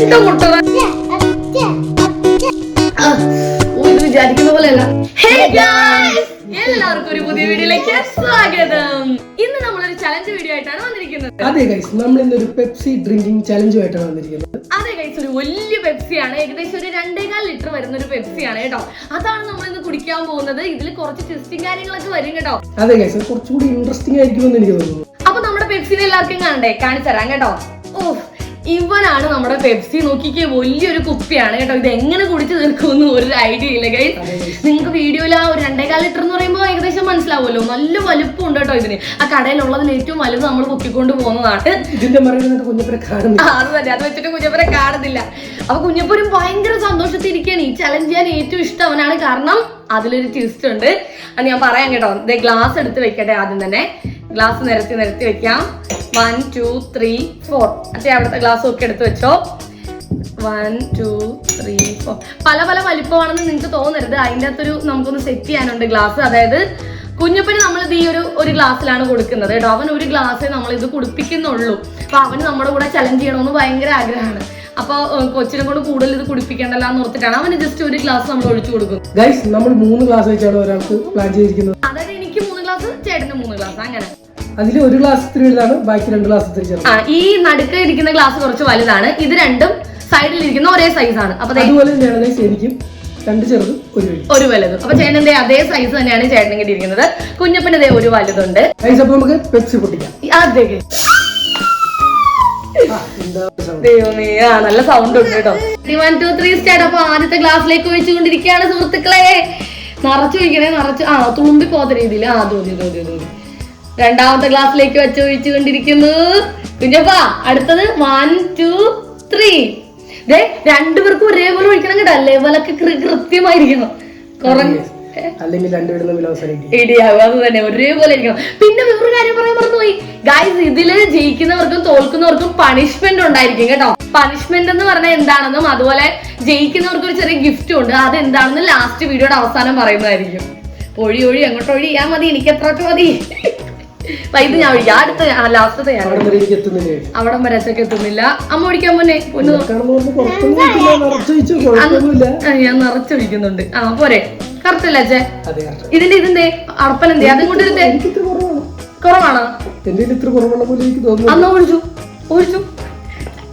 ചെണ്ട മുട്ടണ ഇത് വിചാരിക്കുന്ന പോലെയല്ല ഹേ ഗായ്സ് എല്ലാവർക്കും ഒരു പുതിയ വീഡിയോയിലേക്ക് സ്വാഗതം. ഇന്ന് നമ്മളൊരു ചലഞ്ച് വീഡിയോ ആയിട്ടാണ് വന്നിരിക്കുന്നത്. അതെ ഗൈസ് നമ്മൾ ഇന്നൊരു പെപ്സി ഡ്രിങ്കിങ് ചലഞ്ചുമായിട്ടാണ് വന്നിരിക്കുന്നത്. അതെ ഗൈസ് ഒരു വലിയ പെപ്സിയാണ് ഏകദേശം ഒരു രണ്ടേകാൽ ലിറ്റർ വരുന്ന ഒരു പെപ്സിയാണ് കേട്ടോ. അതാണ് നമ്മൾ ഇന്ന് കുടിക്കാൻ പോകുന്നത്. ഇതിൽ കുറച്ച് ടെസ്റ്റിംഗ് കാര്യങ്ങളൊക്കെ വരും കേട്ടോ. അതെ ഗൈസ് കുറച്ചുകൂടി ഇൻട്രസ്റ്റിംഗ് ആയിരിക്കുമെന്ന് എനിക്ക് തോന്നുന്നു. പെപ്സിനെ എല്ലാവർക്കും കാണണ്ടേ? കാണിച്ചു തരാം കേട്ടോ. ഓ ഇവനാണ് നമ്മുടെ പെപ്സി നോക്കിക്കേ വലിയൊരു കുപ്പിയാണ് കേട്ടോ. ഇത് എങ്ങനെ കുടിച്ചു തീർക്കുമെന്ന് ഒരു ഐഡിയ ഇല്ല ഗൈസ് നിങ്ങൾക്ക് വീഡിയോയിൽ ആ ഒരു രണ്ടേകാൽ ലിറ്റർ എന്ന് പറയുമ്പോൾ ഏകദേശം മനസ്സിലാവുമല്ലോ. നല്ല വലുപ്പം ഉണ്ട് കേട്ടോ ഇതിന്. ആ കടയിലുള്ളതിൽ ഏറ്റവും വലുത് നമ്മൾ പൊക്കിക്കൊണ്ട് പോകുന്നതാണ്. ഇതിന്റെ അത് തന്നെ. അത് വെച്ചിട്ട് കുഞ്ഞപ്പനെ കാണുന്നില്ല. അപ്പൊ കുഞ്ഞപ്പനും ഭയങ്കര സന്തോഷത്തിൽ ഇരിക്കുകയാണ് ഈ ചലഞ്ച് ചെയ്യാൻ ഏറ്റവും ഇഷ്ടം അവനാണ്. കാരണം അതിലൊരു ട്വിസ്റ്റ് ഉണ്ട്. അത് ഞാൻ പറയാം കേട്ടോ. ഗ്ലാസ് എടുത്ത് വെക്കട്ടെ ആദ്യം തന്നെ. ഗ്ലാസ് നിരത്തി നിരത്തി വെക്കാം. വൺ ടു ത്രീ ഫോർ അച്ഛൻ അവിടുത്തെ ഗ്ലാസ് ഒക്കെ എടുത്ത് വെച്ചോ. വൺ ടു ത്രീ ഫോർ പല പല വലിപ്പമാണെന്ന് നിങ്ങൾക്ക് തോന്നരുത്. അതിന്റെ അകത്തൊരു നമുക്കൊന്ന് സെറ്റ് ചെയ്യാനുണ്ട് ഗ്ലാസ് അതായത് കുഞ്ഞപ്പന് നമ്മൾ ഇത് ഈ ഒരു ഒരു ഗ്ലാസ്സിലാണ് കൊടുക്കുന്നത് കേട്ടോ. അവൻ ഒരു ഗ്ലാസ് നമ്മൾ ഇത് കുടിപ്പിക്കുന്നുള്ളൂ. അപ്പൊ അവന് നമ്മുടെ കൂടെ ചലഞ്ച് ചെയ്യണമെന്ന് ഭയങ്കര ആഗ്രഹമാണ്. അപ്പൊ കൊച്ചിനെ കൊണ്ട് കൂടുതൽ ഇത് കുടിപ്പിക്കണ്ടല്ലോ എന്ന് ഓർത്തിട്ടാണ് അവന് ജസ്റ്റ് ഒരു ഗ്ലാസ് നമ്മൾ ഒഴിച്ചു കൊടുക്കുന്നത്. ഗൈസ് നമ്മൾ മൂന്ന് ഗ്ലാസ് വെച്ചാണ് ഒരാൾക്ക് പ്ലാൻ ചെയ്തിരിക്കുന്നത്. അതായത് ചേട്ടന് മൂന്ന് ഗ്ലാസ് അങ്ങനെ. അതിൽ ഒരു ഗ്ലാസ് ഇത്തിരി വലുതാണ് ബാക്കി രണ്ട് ഗ്ലാസ് ഇത്തിരി ചെറുത് ആ ഈ നടുക്ക് ഇരിക്കുന്ന ഗ്ലാസ് കുറച്ച് വലുതാണ്. ഇത് രണ്ടും സൈഡിൽ ഇരിക്കുന്ന ഒരേ സൈസാണ് അപ്പൊ ദേ അതുപോലെ തന്നെയാണ് രണ്ട് ചെറുത് ഒരു വലുത്. ഒരു വലുത്. അപ്പൊ ചേട്ടന്റെ അതേ സൈസ് തന്നെയാണ് ചേട്ടൻ കിട്ടിയിരിക്കുന്നത്. കുഞ്ഞപ്പന്റെ ദേ ഒരു വലുതുണ്ട്. ഗൈസ് അപ്പൊ നമുക്ക് പെപ്സി പൊട്ടിക്കാം. അതെ ആ, എന്താ sound? ദൈവമേ ആ നല്ല സൗണ്ട് ഉണ്ട് കേട്ടോ. വൺ ടു ത്രീ സ്റ്റാർട്ട് അപ്പൊ ആദ്യത്തെ ക്ലാസ്സിലേക്ക് ഒഴിച്ചുകൊണ്ടിരിക്കുകയാണ് സുഹൃത്തുക്കളെ. നിറച്ചു ഒഴിക്കണേ നിറച്ച് ആ തുളുമ്പി പോകാത്ത രീതിയിൽ. ആ തോന്നി തോന്നി തോന്നി രണ്ടാമത്തെ ഗ്ലാസ്സിലേക്ക് വെച്ച് ഒഴിച്ചു കൊണ്ടിരിക്കുന്നു കുഞ്ഞപ്പാ അടുത്തത് വൺ ടു ത്രീ ദേ രണ്ടുപേർക്കും ഒരേപോലെ ഒഴിക്കണം കേട്ടോ. ലെവലൊക്കെ കൃത്യമായിരിക്കണം. കുറഞ്ഞ അല്ലെങ്കിൽ രണ്ടുപേരും തമ്മിൽ അവസാനിക്കും ഇടിയാകും അത് തന്നെ. ഒരേപോലെ ഇരിക്കണം. പിന്നെ പറയാൻ ഗൈസ് ഇതിൽ ജയിക്കുന്നവർക്കും തോൽക്കുന്നവർക്കും പണിഷ്മെന്റ് ഉണ്ടായിരിക്കും കേട്ടോ. പണിഷ്മെന്റ് എന്ന് പറഞ്ഞാൽ എന്താണെന്നും അതുപോലെ ജയിക്കുന്നവർക്ക് ഒരു ചെറിയ ഗിഫ്റ്റും ഉണ്ട്. അത് എന്താണെന്ന് ലാസ്റ്റ് വീഡിയോയുടെ അവസാനം പറയുന്നതായിരിക്കും. ഒഴി ഒഴി അങ്ങോട്ട് ഒഴി. ഞാൻ മതി എനിക്ക് എത്രയൊക്കെ മതി. ഇത് ഞാൻ ഒഴിക്കാം അടുത്ത ലാസ്റ്റത്തെ ഞാൻ അവിടെ വരെ എനിക്ക് എത്തുന്നില്ല? അമ്മ ഒഴിക്കാൻ മുന്നേ ഞാൻ നിറച്ചൊഴിക്കുന്നുണ്ട് ആ പോരെ. കറക്റ്റല്ലേ അച്ഛേ. ഇതിന്റെ ഇതിന്റെ അടപ്പൻ എന്തേ അതും കൊണ്ട് ഇതിന്റെ എനിക്ക് ഇത്ര കുറവാണ്. എന്റെ ഇത്ര കുറവുള്ള പോലെ എനിക്ക് തോന്നുന്നു അന്ന് വിളിച്ചു. ഒഴിച്ചു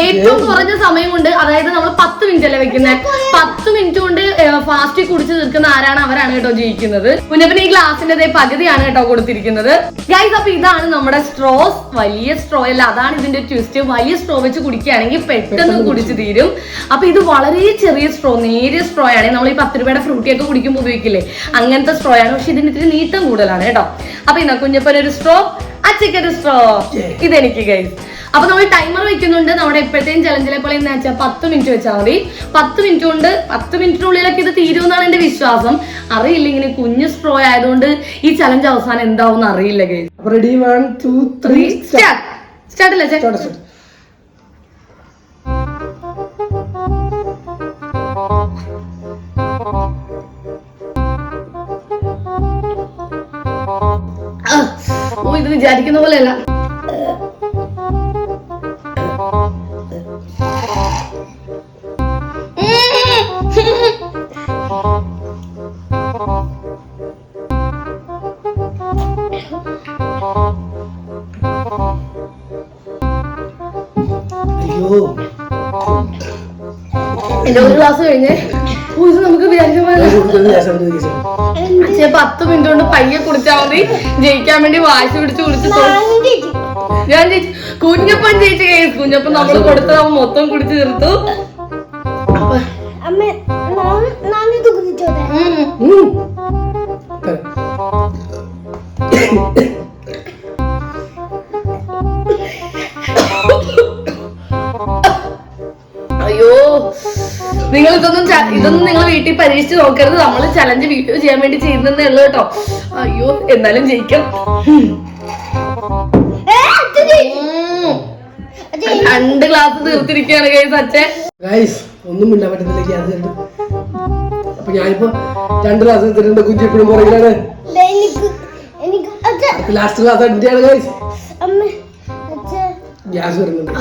ഏറ്റവും കുറഞ്ഞ സമയം കൊണ്ട് അതായത് നമ്മൾ പത്ത് മിനിറ്റ് അല്ലേ വെക്കുന്നത് പത്ത് മിനിറ്റ് കൊണ്ട് ഫാസ്റ്റ് കുടിച്ച് തീർക്കുന്ന ആരാണ് അവരാണ് കേട്ടോ ജയിക്കുന്നത് കുഞ്ഞപ്പന് ഈ ഗ്ലാസിന്റെ പകുതിയാണ് കേട്ടോ കൊടുത്തിരിക്കുന്നത്. ഗൈസ് അപ്പൊ ഇതാണ് നമ്മുടെ സ്ട്രോസ് വലിയ സ്ട്രോ അല്ല അതാണ് ഇതിന്റെ ട്വിസ്റ്റ് വലിയ സ്ട്രോ വെച്ച് കുടിക്കുകയാണെങ്കിൽ പെട്ടെന്ന് കുടിച്ച് തീരും. അപ്പൊ ഇത് വളരെ ചെറിയ സ്ട്രോ നേരിയ സ്ട്രോ ആണ്. നമ്മൾ ഈ പത്ത് രൂപയുടെ ഫ്രൂട്ടി ഒക്കെ കുടിക്കുമ്പോൾ ഉപയോഗിക്കില്ലേ? അങ്ങനത്തെ സ്ട്രോ ആണ്. പക്ഷെ ഇതിന് ഇത്തിരി നീട്ടം കൂടുതലാണ് കേട്ടോ. അപ്പൊ ഇന്ന കുഞ്ഞപ്പനൊരു സ്ട്രോ അച്ചയ്ക്കൊരു സ്ട്രോ ഇതെനിക്ക് കഴിയും അപ്പൊ നമ്മൾ ടൈമർ വെക്കുന്നുണ്ട്. നമ്മുടെ എപ്പോഴത്തെയും ചലഞ്ചിലെ പോലെ എന്ന് വെച്ചാൽ പത്ത് മിനിറ്റ് വെച്ചാൽ മതി. പത്ത് മിനിറ്റ് കൊണ്ട് പത്ത് മിനിറ്റിനുള്ളിലൊക്കെ ഇത് തീരുമെന്നാണ് എന്റെ വിശ്വാസം. അറിയില്ല ഇങ്ങനെ കുഞ്ഞു സ്ട്രോ ആയതുകൊണ്ട് ഈ ചലഞ്ച് അവസാനം എന്താവും അറിയില്ല guys ready one two three start start അല്ലേ ഇത് വിചാരിക്കുന്ന പോലെയല്ല. എന്റെ ഒരു ക്ലാസ് കഴിഞ്ഞ്. നമുക്ക്. പത്ത് മിനിറ്റ് കൊണ്ട് പയ്യെ കുടിച്ചാൽ മതി. ജയിക്കാൻ വേണ്ടി വാശി പിടിച്ച് കുടിച്ച് ഞാൻ ജയിച്ചു കുഞ്ഞപ്പൻ ജയിച്ച കേസ്. കുഞ്ഞപ്പൻ നമ്മൾ കൊടുത്തത് അവൻ മൊത്തം കുടിച്ച് തീർത്തു. അപ്പൊ അമ്മ ചലഞ്ച് വീഡിയോ ചെയ്യാൻ വേണ്ടി ചെയ്യുന്നേ ഉള്ളു കേട്ടോ. അയ്യോ എന്നാലും ജയിക്കാം. രണ്ട് ഗ്ലാസ് തീർത്തിരിക്കുകയാണ് കേസ് അച്ഛൻ. ഗൈസ് ഒന്നും മിണ്ടാൻ പറ്റുന്നില്ല അപ്പൊ ഞാനിപ്പോ രണ്ട് ക്ലാസ് എടുത്തിട്ടുണ്ട് എപ്പോഴും പുറകിലാണ്. ദേ എനിക്ക് എനിക്ക് അച്ഛൻ ലാസ്റ്റ് ക്ലാസ് എന്റെയാണ് ഗൈസ് അമ്മ അച്ഛൻ ഗ്യാസ് വരുന്നുണ്ട്.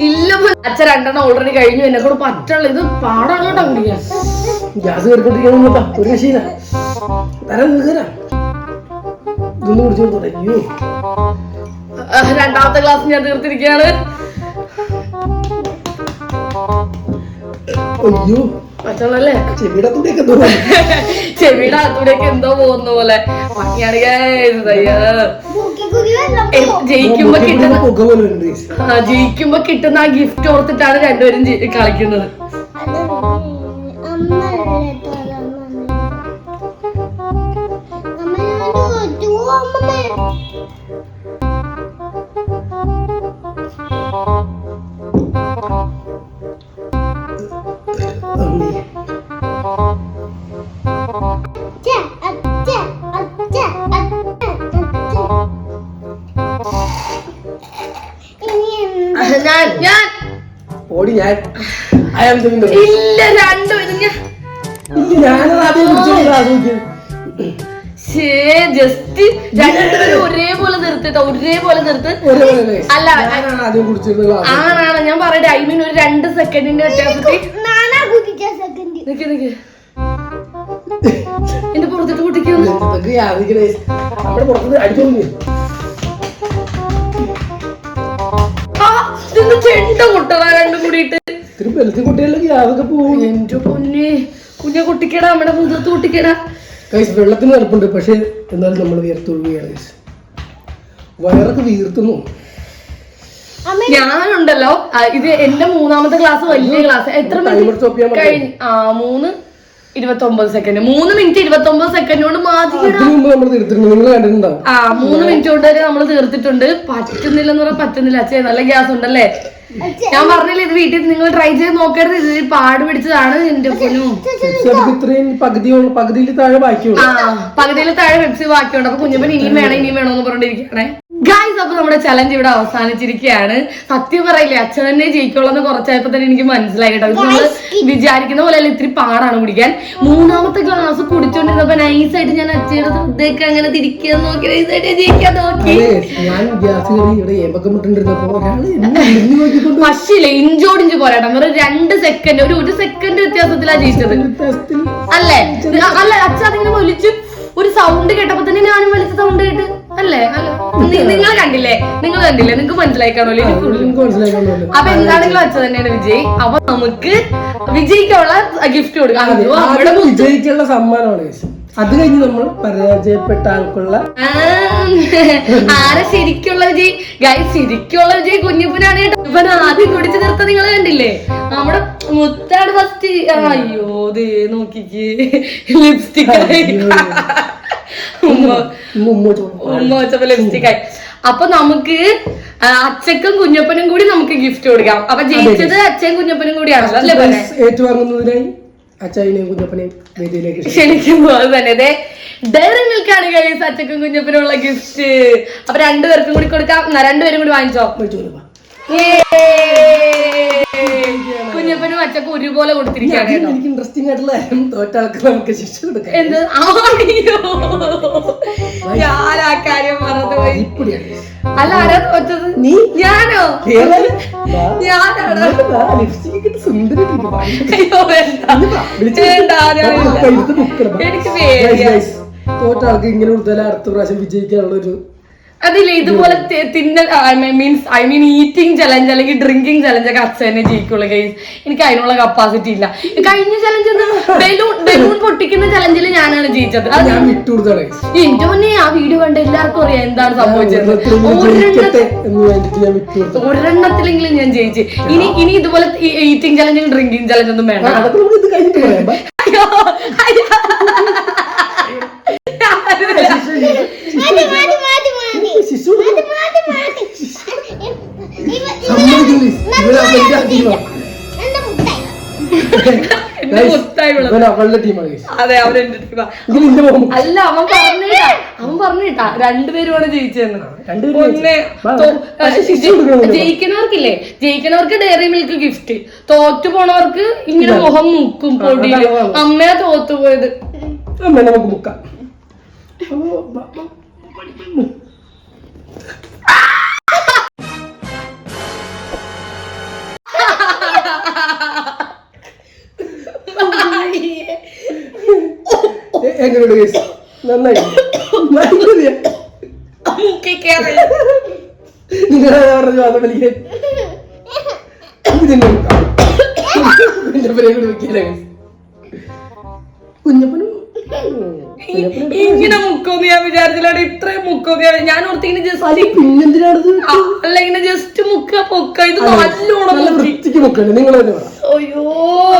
ഇല്ല. അച്ഛൻ രണ്ടെണ്ണം ഓൾറെഡി കഴിഞ്ഞു. എന്നെ കൂടെ പറ്റുള്ള ഇത് പാടാണ് കേട്ടോ കുടിക്കാൻ ഗ്യാസ് കയറിക്കൊണ്ടിരിക്കണമെന്നപ്പാ ഒരു രക്ഷയില്ല തരാൻ നിൽക്കാനാ ഇതൊന്നും കുടിച്ചു കൊടുത്തോട്ടെ അയ്യോ. രണ്ടാമത്തെ ക്ലാസ് ഞാൻ തീർത്തിരിക്കുകയാണ് അയ്യോ. പറ്റുള്ളല്ലേ ചെവിയുടെ തുടിയൊക്കെ എന്തോ ചെവിയുടെ അകത്തൂടെയൊക്കെ എന്തോ പോകുന്ന പോലെ. പണിയാണ് ജയിക്കുമ്പോ കിട്ടുന്ന ജയിക്കുമ്പോ കിട്ടുന്ന ആ ഗിഫ്റ്റ് ഓർത്തിട്ടാണ് രണ്ടുപേരും കളിക്കുന്നത് അത് ഇല്ല ജസ്റ്റ് രണ്ടുപേരും ഒരേപോലെ നിർത്തിട്ടോ ഒരേപോലെ നിർത്ത്. അല്ല. ആണാണ് ഞാൻ പറയട്ടെ ഐ മീൻ ഒരു രണ്ട് സെക്കൻഡിന്റെ വ്യത്യാസത്തിൽ. നിക്ക് നിക്ക്. എന്റെ പുറത്തിട്ട് ഇതെന്ത് ചെണ്ട മുട്ടതാ രണ്ടും കൂടിയിട്ട്. ഇത്തിരി ബലത്തിൽ കുട്ടികളിലേക്ക് യാതൊക്കെ പോകും എന്റെ പൊന്നെ. കുഞ്ഞ കുട്ടിക്കടാ നമ്മുടെ മുതിർത്ത് കുട്ടിക്കടാ. കൈസ് വെള്ളത്തിന് തണുപ്പുണ്ട് പക്ഷെ എന്നാലും നമ്മൾ വിയർത്തൊഴുകയാണ് guys. വയറൊക്കെ വീർത്തുന്നു ഞാനുണ്ടല്ലോ. ഇത് എന്റെ മൂന്നാമത്തെ ക്ലാസ് വലിയ ക്ലാസ് എത്ര മണി? ആ മൂന്ന്. ഇരുപത്തി ഒമ്പത് സെക്കൻഡ് മൂന്ന് മിനിറ്റ് ഇരുപത്തി ഒമ്പത് സെക്കൻഡ് കൊണ്ട് ആ മൂന്ന് മിനിറ്റ് കൊണ്ട് വരെ നമ്മൾ തീർത്തിട്ടുണ്ട്. പറ്റുന്നില്ലെന്ന് പറഞ്ഞാൽ പറ്റുന്നില്ല. അച്ഛേ നല്ല ഗ്യാസ് ഉണ്ടല്ലേ? ഞാൻ പറഞ്ഞില്ല ഇത് വീട്ടിൽ നിങ്ങൾ ട്രൈ ചെയ്ത് നോക്കരുത്. ഇത് പാട് പിടിച്ചതാണ് എന്റെ പൊന്നും. പകുതിയിൽ താഴെ പകുതിയിൽ താഴെ പെപ്സി ബാക്കിയുണ്ട്. അപ്പൊ കുഞ്ഞപ്പൻ ഇനിയും വേണം ഇനിയും വേണം എന്ന് പറഞ്ഞിരിക്കണേ ഗായ്സ് അപ്പൊ നമ്മുടെ ചലഞ്ച് ഇവിടെ അവസാനിച്ചിരിക്കുകയാണ്. സത്യം പറയില്ലേ അച്ഛൻ തന്നെ ജയിക്കുള്ളൂ കുറച്ചായപ്പോ തന്നെ എനിക്ക് മനസ്സിലായി കേട്ടോ നമ്മൾ വിചാരിക്കുന്ന പോലെ അല്ല ഇത്തിരി പാടാണ് കുടിക്കാൻ. മൂന്നാമത്തെ ഗ്ലാസ് കുടിച്ചോണ്ടിരുന്നപ്പോ നൈസായിട്ട് ഞാൻ അച്ഛയുടെ ശ്രദ്ധയൊക്കെ അങ്ങനെ തിരിക്കാൻ നോക്കി നൈസായിട്ട് ജയിക്കാൻ നോക്കി. പക്ഷില്ല ഇഞ്ചോടിഞ്ച് പോരാട്ടം. വെറും രണ്ട് സെക്കൻഡ് ഒരു ഒരു സെക്കൻഡ് വ്യത്യാസത്തിലാ ജയിച്ചത് അല്ലേ? അല്ല അച്ഛൻ അതിങ്ങനെ വലിച്ചു ഒരു സൗണ്ട് കേട്ടപ്പോ തന്നെ ഞാനും വലിച്ച സൗണ്ട് കേട്ട്. അല്ലേ? നിങ്ങൾ കണ്ടില്ലേ? നിങ്ങൾ കണ്ടില്ലേ? നിങ്ങൾക്ക് മനസ്സിലായി കാണുമല്ലോ അപ്പൊ എന്താണെങ്കിലും അച്ഛൻ തന്നെയാണ് വിജയ്? അപ്പൊ നമുക്ക് വിജയിക്കുള്ള ഗിഫ്റ്റ് കൊടുക്കാം. വിജയിക്കുള്ള സമ്മാനമാണ്. അത് കഴിഞ്ഞ് നമ്മൾ പരാജയപ്പെട്ട ആൾക്കുള്ള ആരെ ശരിക്കുള്ള വിജയ്? ഗൈ ശരിക്കുള്ള വിജയ് കുഞ്ഞിപ്പനാണ് കേട്ടോ. ഇവൻ ആദ്യം കുടിച്ചു നിർത്ത നിങ്ങൾ കണ്ടില്ലേ? നമ്മുടെ മുത്താണ് ഫസ്റ്റ് അയ്യോ ദേ നോക്കിക്ക്. ലിപ്സ്റ്റിക് ലിപ്സ്റ്റിക് ആയി. അപ്പൊ നമുക്ക് അച്ഛക്കും കുഞ്ഞപ്പനും കൂടി നമുക്ക് ഗിഫ്റ്റ് കൊടുക്കാം. അപ്പൊ ജയിച്ചത് അച്ഛൻ കുഞ്ഞപ്പനും കൂടിയാണല്ലോ അല്ലേ പറഞ്ഞേ? ഏറ്റുവാങ്ങുന്നതിനായി കുഞ്ഞപ്പനെയും വേദിയിലേക്ക് ക്ഷണിക്കുന്നു. ക്ഷണിക്കുമ്പോൾ തന്നെ. ദേ ഡയറി മിൽക്കാണ് കഴിയും അച്ഛക്കും കുഞ്ഞപ്പനുള്ള ഗിഫ്റ്റ് അപ്പൊ രണ്ടുപേർക്കും കൂടി കൊടുക്കാം. രണ്ടുപേരും കൂടി വാങ്ങിച്ചോ? മേടിച്ചു. Yay! കുഞ്ഞപ്പനും അച്ഛക്കും ഒരുപോലെ കൊടുത്തിരിക്കുകയാണ് എനിക്ക് ഇൻട്രസ്റ്റിംഗ് ആയിട്ടുള്ള തോറ്റ ആൾക്ക് നമുക്ക് ശിക്ഷ കൊടുക്കാം. എന്ത്? ആണിയോ ഞാൻ ആ കാര്യം മറന്നുപോയി അല്ല ആരാ തോറ്റത്? നീ? ഞാനോ. ഞാനാണോ. എനിക്ക് തോറ്റ ആൾക്ക് ഇങ്ങനെ കൊടുത്താൽ അടുത്ത പ്രാവശ്യം വിജയിക്കാനുള്ള ഒരു അതില്ലേ ഇതുപോലെ തിന്നൽ means I mean eating challenge അല്ലെങ്കിൽ ഡ്രിങ്കിങ് ചലഞ്ച് ഒക്കെ അച്ഛൻ തന്നെ ജയിക്കുള്ളൂ ഗൈസ് എനിക്ക് അതിനുള്ള കപ്പാസിറ്റി ഇല്ല. കഴിഞ്ഞ ചലഞ്ച് ബലൂൺ ബലൂൺ പൊട്ടിക്കുന്ന ചലഞ്ചിൽ ഞാനാണ് ജയിച്ചത്. എന്റെ മുന്നേ ആ വീഡിയോ കണ്ട എല്ലാവർക്കും അറിയാം എന്താണ് സംഭവിച്ചത്. ഒരെണ്ണത്തിലെങ്കിലും ഞാൻ ജയിച്ച്. ഇനി ഇനി ഇതുപോലെ ഈറ്റിംഗ് ചലഞ്ചും ഡ്രിങ്കിങ് ചലഞ്ച് ഒന്നും വേണ്ട അതൊക്കെ നമുക്ക് ഇത് കഴിഞ്ഞിട്ട് പറയാം ബൈ. അയ്യോ അയ്യോ. മതി മതി മതി മതി ശിശു മതി മതി മതി ഇവ- സമ്മതിക്കില്ല. ഇവർ അവരുടെ ടീമാണ്. എന്റെ മുട്ടായി എന്റെ മുത്തായി വിള ഇവൻ അവളുടെ ടീമാണ് guys. അതെ അവരെന്റെ ടീമാ. അല്ല അവൻ പറഞ്ഞിട്ടാ. അവൻ പറഞ്ഞിട്ടാ. രണ്ടുപേരുമാണ് ജയിച്ചതെന്ന്. ഒന്ന് ജയിക്കണവർക്കില്ലേ? ജയിക്കണവർക്ക് ഡയറി മിൽക്ക് ഗിഫ്റ്റ് തോറ്റു പോണവർക്ക് ഇങ്ങനെ മുഖം മുക്കും പൊടി അതാണ്, അതാണ്. അമ്മയാ തോത്തു പോയത്. അമ്മ നമുക്ക് മുക്കാം. എങ്ങനെയുണ്ട് നന്നായി. ഇങ്ങനെ മുക്കൊന്ന് ഞാൻ വിചാരിച്ചില്ലാണ് ഇത്രയും മുക്കൊന്ന് ഞാൻ ഓർത്തിങ്ങനെ ജസ്റ്റ് അല്ല ഇങ്ങനെ ജസ്റ്റ് മുക്ക പൊക്ക ഇത് നല്ലോണം മുക്കി. വൃത്തിക്ക് മുക്കണ്ട്. നിങ്ങൾ തന്നെ പറ. അയ്യോ.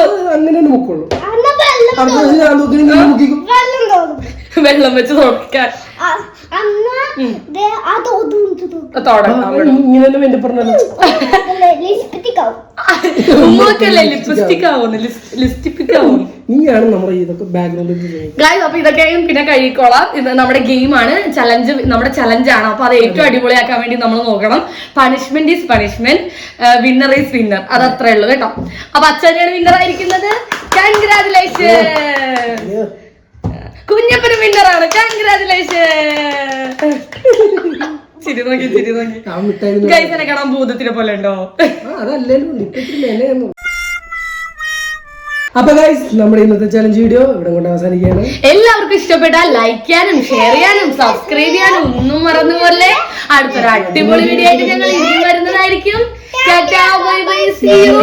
അത് അങ്ങനെ മുക്കുള്ളൂ. വെള്ളം അടുത്ത ഞാൻ നോക്കി മുക്കിക്കും വെള്ളം തോന്നും. വെള്ളം വെച്ച് തുടക്കാൻ ആ, അന്ന് ദേ ആ തോതും തോതും തുടക്കാം ഇങ്ങനെ തന്നെ വേണ്ടി പറഞ്ഞല്ലോ ലിപ്സ്റ്റിക്കാവും. ഉമ്മക്കല്ലേ ലിപ്സ്റ്റിക് ആവുന്നു ലിപ്സ്റ്റിക് ആവുന്നു നീയാണ് നമ്മുടെ ഇതൊക്കെ ബാക്ക്ഗ്രൗണ്ടിൽ ഗായ്സ് അപ്പൊ ഇതൊക്കെ പിന്നെ കഴിക്കോളാം. ഇത് നമ്മുടെ ഗെയിമാണ് ചലഞ്ച് നമ്മുടെ ചലഞ്ചാണ് അപ്പൊ അത് ഏറ്റവും അടിപൊളിയാക്കാൻ വേണ്ടി നമ്മൾ നോക്കണം. Punishment is punishment winner is winner അത് അത്രേ ഉള്ളൂ കേട്ടോ. അപ്പൊ അച്ഛനെയാണ് വിന്നർ ആയിരിക്കുന്നത്. കൺഗ്രാറ്റുലേഷൻ കുഞ്ഞപ്പന് വിന്നറാണ് ആണ് കൺഗ്രാറ്റുലേഷൻ ചിരി നോക്കി ചിരി നോക്കി. ആ മിഠായി ഗൈസ് എന്നെ കാണാൻ ഭൂതത്തിനെ പോലെ ഉണ്ടോ? ആ അതല്ലേലും ഉണ്ട്. ഇപ്പൊ ഇത്തിരി മെനയൊന്നും അപ്പൊ ഗൈസ് നമ്മുടെ ഇന്നത്തെ ചലഞ്ച് വീഡിയോ ഇവിടെ കൊണ്ട് അവസാനിക്കുകയാണ്. എല്ലാവർക്കും ഇഷ്ടപ്പെട്ടാൽ ലൈക്ക് ചെയ്യാനും ഷെയർ ചെയ്യാനും സബ്സ്ക്രൈബ് ചെയ്യാനും ഒന്നും മറന്നു പോലെ അടുത്തൊരു അടിപൊളി വീഡിയോ ആയിട്ട് ഞങ്ങൾ ഇനി വരുന്നതായിരിക്കും. Bye bye see you